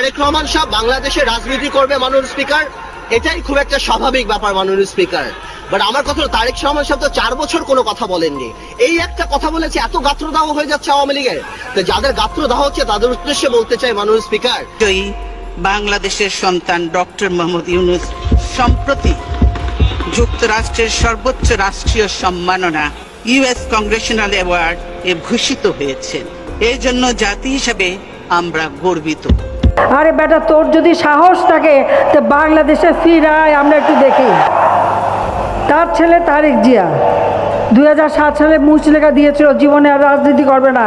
তারেক রহমান সাহেব বাংলাদেশে রাজনীতি করবে মাননীয় স্পিকার এটাই খুব একটা স্বাভাবিক ব্যাপার মাননীয় স্পিকার বাট আমার কথা তারেক রহমান সাহেব তো চার বছর কোনো কথা বলেননি। এই একটা কথা বলেছে, এত গাত্রদাহ হয়ে যাচ্ছে আওয়ামী লীগের। তো যাদের গাত্রদাহ হচ্ছে, তাদের উদ্দেশ্যে বলতে চাই মাননীয় স্পিকার বাংলাদেশের সন্তান ডক্টর মোহাম্মদ ইউনুস, সম্প্রতি যুক্তরাষ্ট্রের সর্বোচ্চ রাষ্ট্রীয় সম্মাননা ইউএস কংগ্রেশনাল অ্যাওয়ার্ড এ ভূষিত হয়েছেন। এই জন্য জাতি হিসাবে আমরা গর্বিত। আরে বেটা, তোর যদি সাহস থাকে, তো বাংলাদেশে ফিরায় আমরা একটু দেখি। তার ছেলে তারেক জিয়া। দুই সালে মুচলেখা দিয়েছিল, জীবনে আর রাজনীতি করবে না।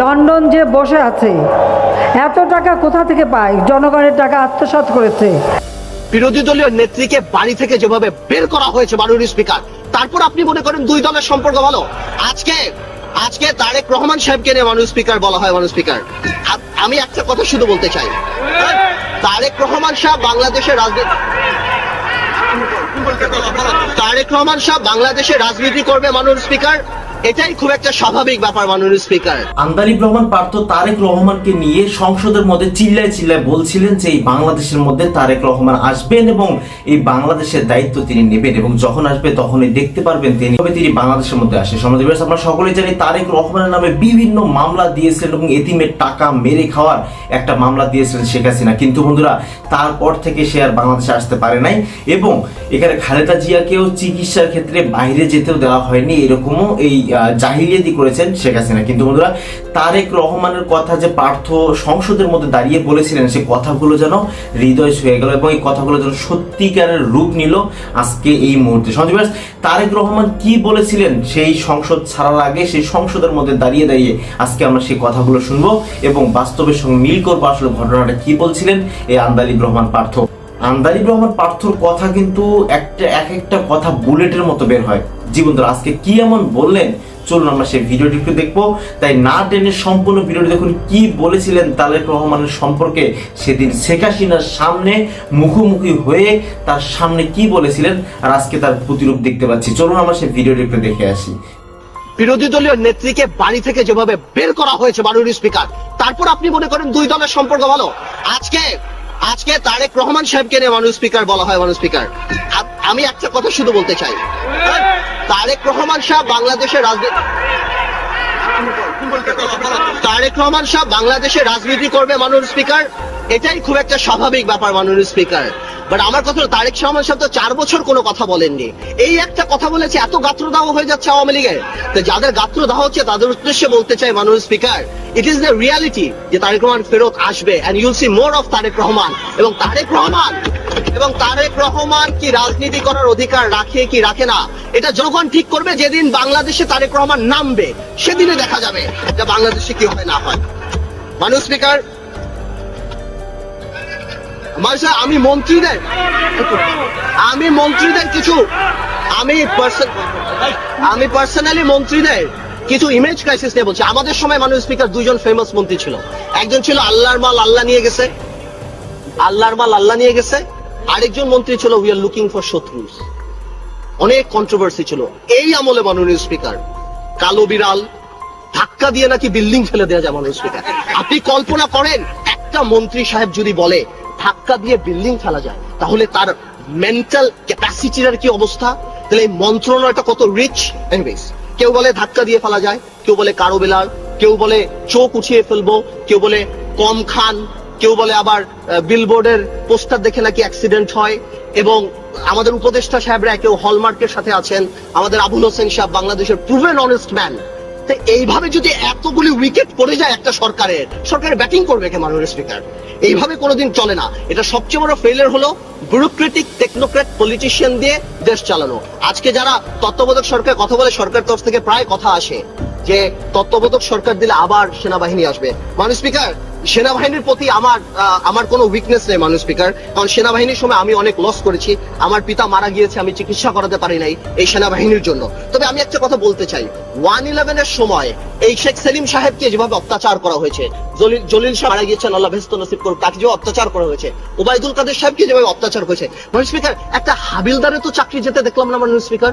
লন্ডন যে বসে আছে, এত টাকা কোথা থেকে পায়? জনগণের টাকা আত্মসাৎ করেছে। বিরোধী দলীয় নেত্রীকে বাড়ি থেকে যেভাবে বের করা হয়েছে মাননীয় স্পিকার, তারপর আপনি মনে করেন দুই দলের সম্পর্ক ভালো? আজকে আজকে তারেক রহমান সাহেবকে নিয়ে মানুষ স্পিকার বলা হয় মানুষ স্পিকার। আমি একটা কথা শুধু বলতে চাই। তারেক রহমান সাহেব বাংলাদেশের রাজনীতি তারেক রহমান সাহেব বাংলাদেশে রাজনীতি করবে মানুষ স্পিকার? এটাই খুব একটা স্বাভাবিক ব্যাপার মাননীয় স্পিকার। আন্দালিব রহমান পার্থ তারেক রহমানকে নিয়ে সংসদের মধ্যে চিল্লায় চিল্লায় বলছিলেন যে এই বাংলাদেশের মধ্যে তারেক রহমান আসবেন এবং এই বাংলাদেশের দায়িত্ব তিনি নেবেন এবং যখন আসবে তখনই দেখতে পারবেন তিনি তবে তিনি বাংলাদেশের মধ্যে আসে। সমাজ আমরা সকলেই জানি তারেক রহমানের নামে বিভিন্ন মামলা দিয়েছিলেন এবং এতিমের টাকা মেরে খাওয়ার একটা মামলা দিয়েছিলেন শেখ হাসিনা। কিন্তু বন্ধুরা, তারপর থেকে সে আর বাংলাদেশে আসতে পারে নাই এবং এখানে খালেদা জিয়াকেও চিকিৎসার ক্ষেত্রে বাইরে যেতেও দেওয়া হয়নি। এরকমও এই জাহিলিয়াতি করেছেন শেখ হাসিনা। কিন্তু বন্ধুরা, তারেক রহমানের কথা যে পার্থ সংসদের মধ্যে দাঁড়িয়ে বলেছিলেন, সে কথাগুলো যেন হৃদয় ছুঁয়ে গেল এবং এই কথাগুলো যেন সত্যিকারের রূপ নিল আজকে এই মুহূর্তে। সঞ্জীব তারেক রহমান কি বলেছিলেন সেই সংসদ ছাড়ার আগে, সেই সংসদের মধ্যে দাঁড়িয়ে দাঁড়িয়ে আজকে আমরা সেই কথাগুলো শুনব এবং বাস্তবের সঙ্গে মিল করব আসলে ঘটনাটা কি বলছিলেন এই আন্দালিব রহমান পার্থ? আন্দালিব রহমান পার্থর কথা কিন্তু একটা, এক একটা কথা বুলেটের মতো বের হয়। জীবন আজকে কি এমন বললেন? চলুন আমরা সেই ভিডিওটি একটু দেখব। তাই না টেনে সম্পূর্ণ ভিডিওটি দেখুন, কি বলেছিলেন তারেক রহমানের সম্পর্কে সেদিন শেখ হাসিনার সামনে মুখোমুখি হয়ে তার সামনে কি বলেছিলেন? আর আজকে তার প্রতিরূপ দেখতে পাচ্ছি। চলুন আমরা সেই ভিডিওটি একটু দেখে আসি। বিরোধী দলীয় নেত্রীকে বাড়ি থেকে যেভাবে বের করা হয়েছে মাননীয় স্পিকার, তারপর আপনি মনে করেন দুই দলের সম্পর্ক ভালো? আজকে আজকে তারেক রহমান সাহেবকে নিয়ে মানুষ স্পিকার বলা হয়, মানুষ স্পিকার আমি একটা কথা শুধু বলতে চাই। তারেক রহমান সাহেব বাংলাদেশের রাজনীতি তারেক রহমান সাহেব বাংলাদেশে রাজনীতি করবে মাননীয় স্পিকার এটাই খুব একটা স্বাভাবিক ব্যাপার মাননীয় স্পিকার বাট আমার কথা তারেক রহমান সাহেব তো চার বছর কোনো কথা বলেননি। এই একটা কথা বলেছে, এত গাত্রদাহ হয়ে যাচ্ছে আওয়ামী লীগের। তো যাদের গাত্রদাহ হচ্ছে, তাদের উদ্দেশ্যে বলতে চাই মাননীয় speaker it is the reality যে তারেক রহমান ফেরত আসবে and you'll see more of Tarek Rahman. এবং তারেক রহমান, এবং তারেক রহমান কি রাজনীতি করার অধিকার রাখে কি রাখে না, এটা যখন ঠিক করবে যেদিন বাংলাদেশে তারেক রহমান নামবে, সেদিনে দেখা যাবে। যে বাংলাদেশে কি হয় না হয়। মানুষ স্পিকার মানুষ, আমি মন্ত্রীদের আমি মন্ত্রীদের কিছু, আমি আমি পার্সোনালি মন্ত্রীদের কিছু ইমেজ ক্রাইসিস নিয়ে বলছি। আমাদের সময় মানুষ স্পিকার দুজন ফেমাস মন্ত্রী ছিল। একজন ছিল আল্লাহর মাল আল্লাহ নিয়ে গেছে। আল্লাহর মাল আল্লাহ নিয়ে গেছে। আরেকজন মন্ত্রী ছিল উই আর লুকিং ফর শত্রুস। অনেক কন্ট্রোভার্সি ছিল। এই আমলে মাননীয় স্পিকার, কালো বিড়াল ধাক্কা দিয়ে নাকি বিল্ডিং ফেলে দেওয়া যায় মাননীয় আপনি কল্পনা করেন, একটা মন্ত্রী সাহেব যদি বলে ধাক্কা দিয়ে বিল্ডিং ফেলা যায়, তাহলে তার মেন্টাল ক্যাপাসিটির কি অবস্থা? তাহলে এই মন্ত্রণালয়টা কত রিচ এনিওয়েজ কেউ বলে ধাক্কা দিয়ে ফেলা যায়, কেউ বলে কারও বেলার কেউ বলে চোখ উঠিয়ে ফেলব, কেউ বলে কম খান, কেউ বলে আবার বিলবোর্ডের পোস্টার দেখে নাকি অ্যাক্সিডেন্ট হয়। এবং আমাদের উপদেষ্টা সাহেবরা কেউ হলমার্কের সাথে আছেন। আমাদের আবুল হোসেন সাহেব, বাংলাদেশের প্রুভেন অনেস্ট ম্যান এইভাবে যদি এতগুলি উইকেট পড়ে যায় একটা সরকারের সরকারের ব্যাটিং করবে কে মাননীয় স্পিকার এইভাবে কোনোদিন চলে না। এটা সবচেয়ে বড় ফেলিয়ার হলো ব্যুরোক্রেটিক টেকনোক্রেট পলিটিশিয়ান দিয়ে দেশ চালানো। আজকে যারা তত্ত্ববোধক সরকার কথা বলে, সরকার তরফ থেকে প্রায় কথা আসে যে তত্ত্ববোধক সরকার দিলে আবার সেনাবাহিনী আসবে। মাননীয় স্পিকার সেনাবাহিনীর প্রতি আমার আমার কোনো উইকনেস নেই মাননীয় স্পিকার কারণ সেনাবাহিনীর সময় আমি অনেক লস করেছি। আমার পিতা মারা গিয়েছে, আমি চিকিৎসা করাতে পারি নাই এই সেনাবাহিনীর জন্য। তবে আমি একটা কথা বলতে চাই। ওয়ান ইলেভেনের সময় এই শেখ সেলিম সাহেবকে যেভাবে অত্যাচার করা হয়েছে, জলিল জলিল সাহেব মারা গিয়েছেন, আল্লাহ ভেস্ত নসিব করুক, তাকে যেভাবে অত্যাচার করা হয়েছে, ওবায়দুল কাদের সাহেবকে যেভাবে অত্যাচার হয়েছে মাননীয় স্পিকার একটা হাবিলদারে তো চাকরি যেতে দেখলাম না মাননীয় স্পিকার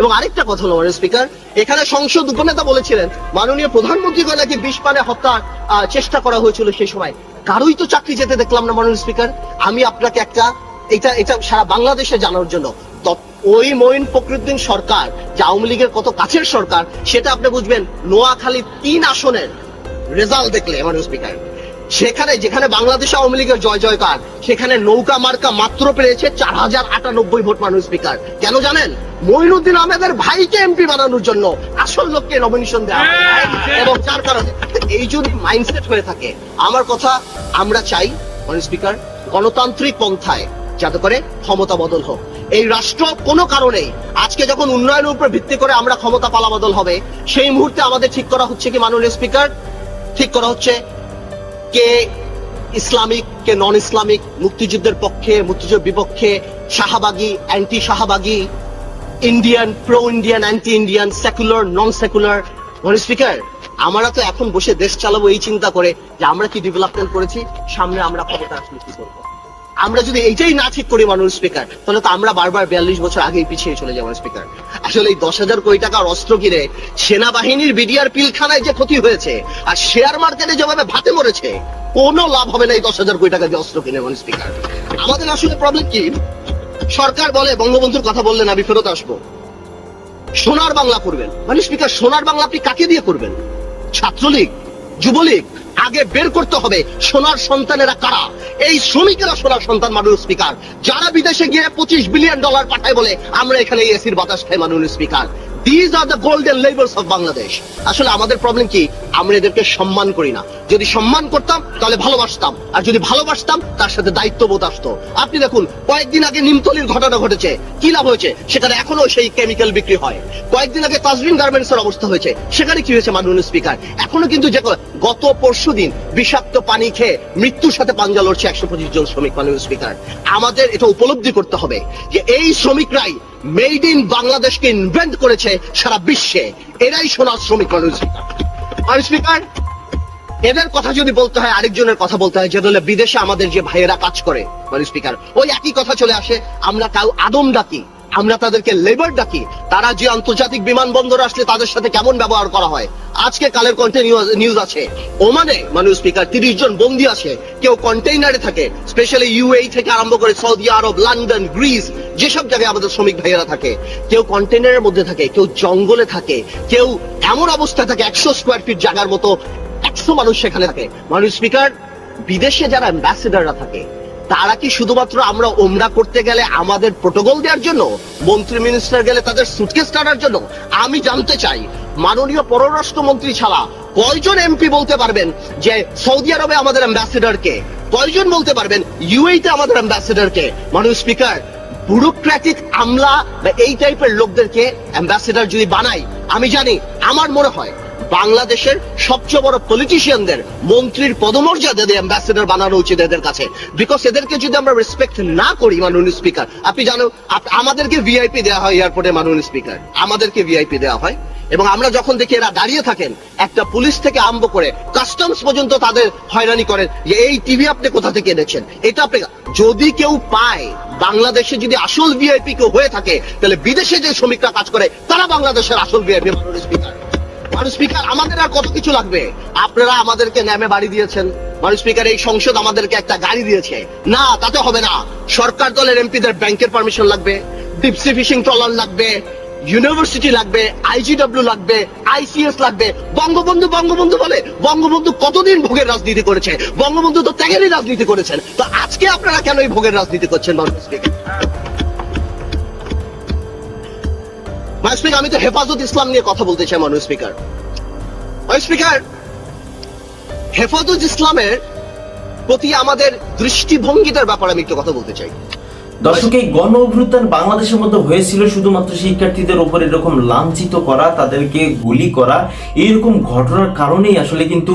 এবং আরেকটা কথা হলো মাননীয় স্পিকার এখানে সংসদ উপনেতা বলেছিলেন, মাননীয় প্রধানমন্ত্রীকে নাকি বিষ পানে হত্যা চেষ্টা করা হয়েছিল সেই সময়। কারোই তো চাকরি যেতে দেখলাম না মাননীয় স্পিকার। আমি আপনাকে একটা, এটা এটা সারা বাংলাদেশে জানার জন্য। ওই মঈন ফখরুদ্দিন সরকার, যে আওয়ামী লীগের কত কাছের সরকার, সেটা আপনি বুঝবেন নোয়াখালী তিন আসনের রেজাল্ট দেখলে মাননীয় স্পিকার। সেখানে যেখানে বাংলাদেশ আওয়ামী লীগের জয় জয়কার সেখানে নৌকা মার্কা মাত্র পেয়েছে চার হাজার আটানব্বই ভোট মানুষ স্পিকার। কেন জানেন? মঈনুদ্দিন আহমেদের ভাইকে এমপি বানানোর জন্য আসল লোককে নমিনেশন দেওয়া এবং যার কারণে এই যদি মাইন্ডসেট হয়ে থাকে আমার কথা আমরা চাই মানুষ স্পিকার গণতান্ত্রিক পন্থায় যাতে করে ক্ষমতা বদল হোক। এই রাষ্ট্র কোনো কারণেই আজকে যখন উন্নয়নের উপর ভিত্তি করে আমরা ক্ষমতা পালা বদল হবে সেই মুহূর্তে আমাদের ঠিক করা হচ্ছে কি মাননীয় স্পিকার? ঠিক করা হচ্ছে কে ইসলামিক, কে নন ইসলামিক মুক্তিযুদ্ধের পক্ষে, মুক্তিযুদ্ধের বিপক্ষে, শাহবাগী anti শাহাবাগী Indian pro Indian anti Indian secular non secular মনে স্পিকার আমরা তো এখন বসে দেশ চালাবো এই চিন্তা করে যে আমরা কি ডেভেলপমেন্ট করেছি, সামনে আমরা ক্ষমতা আসলে করব? আমরা যদি এইটাই না ঠিক করি মানুষ স্পিকার, তাহলে তো আমরা বারবার বিয়াল্লিশ বছর আগেই পিছিয়ে চলে যাব স্পিকার। আসলে এই দশ হাজার কোটি টাকার অস্ত্র কিনে সেনাবাহিনীর বিডিআর পিলখানায় যে ক্ষতি হয়েছে, আর শেয়ার মার্কেটে যেভাবে ভাতে মরেছে, কোনো লাভ হবে না এই দশ হাজার কোটি টাকা দিয়ে অস্ত্র কিনে মানুষ স্পিকার। আমাদের আসলে প্রবলেম কি? সরকার বলে, বঙ্গবন্ধুর কথা বললেন, আমি ফেরত আসব। সোনার বাংলা করবেন। মানে স্পিকার, সোনার বাংলা আপনি কাকে দিয়ে করবেন? ছাত্রলীগ? যুবলীগ আগে বের করতে হবে সোনার সন্তানেরা কারা? এই শ্রমিকেরা সোনার সন্তান, মাননীয় স্পিকার। যারা বিদেশে গিয়ে পঁচিশ বিলিয়ন ডলার পাঠায় বলে, আমরা এখানে এসির বাতাস খাই, মাননীয় speaker. These are the golden labours of Bangladesh আসলে আমাদের প্রবলেম কি? আমরা এদেরকে সম্মান করি না। যদি সম্মান করতাম, তাহলে ভালোবাসতাম। আর যদি ভালোবাসতাম, তার সাথে দায়িত্ববোধ আসতো। আপনি দেখুন, কয়েকদিন আগে নিমতলির ঘটনা ঘটেছে। কি লাভ হয়েছে? সেখানে এখনও সেই কেমিক্যাল বিক্রি হয়। কয়েকদিন আগে তাজরিন গার্মেন্টস এর অবস্থা হয়েছে। সেখানে কি হয়েছে, মাননীয় স্পিকার এখনও কিন্তু যে গত পরশু দিন বিষাক্ত পানি খেয়ে মৃত্যুর সাথে পাঞ্জা লড়ছে একশো পঁচিশ জন শ্রমিক, মাননীয় স্পিকার আমাদের এটা উপলব্ধি করতে হবে যে এই শ্রমিকরাই মেড ইন বাংলাদেশকে ইনভেন্ট করেছে সারা বিশ্বে। এরাই সোনার শ্রমিক মাননীয় স্পিকার, এদের কথা যদি বলতে হয়, আরেকজনের কথা বলতে হয় যেটা হলো বিদেশে আমাদের যে ভাইয়েরা কাজ করে মানে স্পিকার, ওই একই কথা চলে আসে, আমরা কাউ আদম ডাকি, আমরা তাদেরকে লেবার ডাকি, তারা যে আন্তর্জাতিক বিমানবন্দর আসলে তাদের সাথে কেমন ব্যবহার করা হয়? আজকে কালের কন্টে নিউজ আছে। ওমানে মানুষ স্পিকার, তিরিশ জন বন্দী আছে, কেউ কন্টেইনারে থাকে স্পেশালি ইউএই থেকে আরম্ভ করে সৌদি আরব, লন্ডন, গ্রিস যেসব জায়গায় আমাদের শ্রমিক ভাইয়েরা থাকে, কেউ কন্টেইনারের মধ্যে থাকে, কেউ জঙ্গলে থাকে, কেউ এমন অবস্থায় থাকে, একশো স্কোয়ার ফিট জায়গার মতো, একশো মানুষ সেখানে থাকে। মানুষ স্পিকার বিদেশে যারা অ্যাম্বাসেডাররা থাকে, তারা কি শুধুমাত্র আমরা ওমরা করতে গেলে আমাদের প্রোটোকল দেওয়ার জন্য, মন্ত্রী মিনিস্টার গেলে তাদের সুটকেস টানার জন্য? আমি জানতে চাই, মাননীয় পররাষ্ট্রমন্ত্রী ছাড়া কয়জন এমপি বলতে পারবেন যে সৌদি আরবে আমাদের অ্যাম্বাসেডার কে কয়জন বলতে পারবেন? ইউএইতে আমাদের অ্যাম্বাসেডার কে মাননীয় স্পিকার ব্যুরোক্র্যাটিক আমলা বা এই টাইপের লোকদেরকে অ্যাম্বাসেডার যদি বানাই, আমি জানি, আমার মনে হয় বাংলাদেশের সবচেয়ে বড় পলিটিশিয়ানদের মন্ত্রীর পদমর্যাদা দিয়ে অ্যাম্বাসেডার বানানো উচিত এদের কাছে। বিকজ এদেরকে যদি আমরা রেসপেক্ট না করি, মাননীয় স্পিকার আপনি জানো আমাদেরকে ভিআইপি দেওয়া হয় এয়ারপোর্টে মাননীয় স্পিকার আমাদেরকে ভিআইপি দেওয়া হয়। এবং আমরা যখন দেখি এরা দাঁড়িয়ে থাকেন, একটা পুলিশ থেকে আরম্ভ করে কাস্টমস পর্যন্ত তাদের হয়রানি করেন যে, এই টিভি আপনি কোথা থেকে এনেছেন? এটা আপনি যদি কেউ পায়, বাংলাদেশে যদি আসল ভিআইপি কেউ হয়ে থাকে, তাহলে বিদেশে যে শ্রমিকরা কাজ করে, তারা বাংলাদেশের আসল ভিআইপি মানুষ, স্পিকার। আমাদের আর কত কিছু লাগবে? আপনারা আমাদেরকে নামে বাড়ি দিয়েছেন। মানুষ, স্পিকার, এই সংসদ আমাদেরকে একটা গাড়ি দিয়েছে। না, তাতে হবে না। সরকার দলের এমপিদের ব্যাংকের পারমিশন লাগবে ডিপসি ফিশিং ট্রলার লাগবে ইউনিভার্সিটি লাগবে আইজিডব্লিউ লাগবে আইসিএস লাগবে। বঙ্গবন্ধু বঙ্গবন্ধু বলে? বঙ্গবন্ধু কতদিন ভোগের রাজনীতি করেছে? বঙ্গবন্ধু তো ত্যাগেরই রাজনীতি করেছেন। তো আজকে আপনারা কেন এই ভোগের রাজনীতি করছেন মানুষ স্পিকার আমি তো হেফাজত ইসলাম নিয়ে কথা বলতে চাই মানুষ স্পিকার স্পিকার হেফাজত ইসলামের প্রতি আমাদের দৃষ্টিভঙ্গিটার ব্যাপারে আমি একটু কথা বলতে চাই। দর্শক, এই গণ অভ্যুত্থান বাংলাদেশের মধ্যে হয়েছিল শুধুমাত্র শিক্ষার্থীদের উপর এরকম লাঞ্ছিত করা, তাদেরকে গুলি করা, এইরকম ঘটনার কারণেই আসলে কিন্তু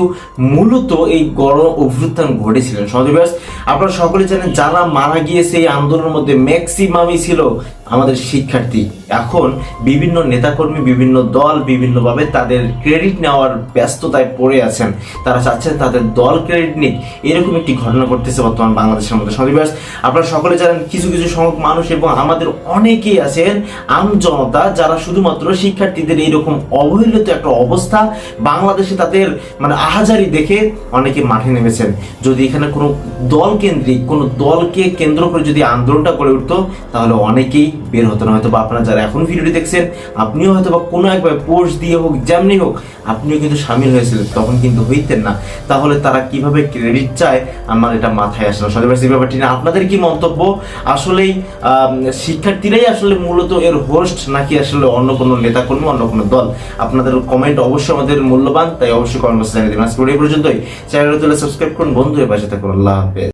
মূলত এই গণ অভ্যুত্থান ঘটেছিলেন সমাজ আপনারা সকলে জানেন, যারা মারা গিয়েছে এই আন্দোলনের মধ্যে ম্যাক্সিমামই ছিল আমাদের শিক্ষার্থী। এখন বিভিন্ন নেতাকর্মী, বিভিন্ন দল বিভিন্নভাবে তাদের ক্রেডিট নেওয়ার ব্যস্ততায় পড়ে আছেন। তারা চাচ্ছেন তাদের দল ক্রেডিট নিক। এরকম একটি ঘটনা ঘটতেছে বর্তমান বাংলাদেশের মধ্যে। সন্নিবাস আপনারা সকলে জানেন কিছু কিছু সংখ্যক মানুষ এবং আমাদের অনেকেই আছেন আম জনতা যারা শুধুমাত্র শিক্ষার্থীদের এইরকম অবহেলিত একটা অবস্থা বাংলাদেশে তাদের মানে আহাজারি দেখে অনেকে মাঠে নেমেছেন। যদি এখানে কোনো দল কেন্দ্রিক, কোনো দলকে কেন্দ্র করে যদি আন্দোলনটা করে উঠতো, তাহলে অনেকেই বের হতো না। হয়তো বা আপনারা যারা এখন ভিডিওটি দেখছেন, আপনিও হয়তো বা কোনো একবার পোস্ট দিয়ে হোক, যেমনি হোক, আপনিও কিন্তু সামিল হয়েছিলেন, তখন কিন্তু হইতেন না। তাহলে তারা কীভাবে ক্রেডিট চায়, আমার এটা মাথায় আসে না। এই ব্যাপারটি নিয়ে আপনাদের কি মন্তব্য? আসলেই শিক্ষার্থীরাই আসলে মূলত এর হোস্ট নাকি আসলে অন্য কোনো নেতাকর্মী, অন্য কোনো দল? আপনাদের কমেন্ট অবশ্যই আমাদের মূল্যবান, তাই অবশ্যই কমেন্ট বক্সে জানিয়ে দেবেন। আজকে পর্যন্তই। চ্যানেলটি সাবস্ক্রাইব করুন। বন্ধু পাশে থাকুন। আল্লাহ হাফেজ।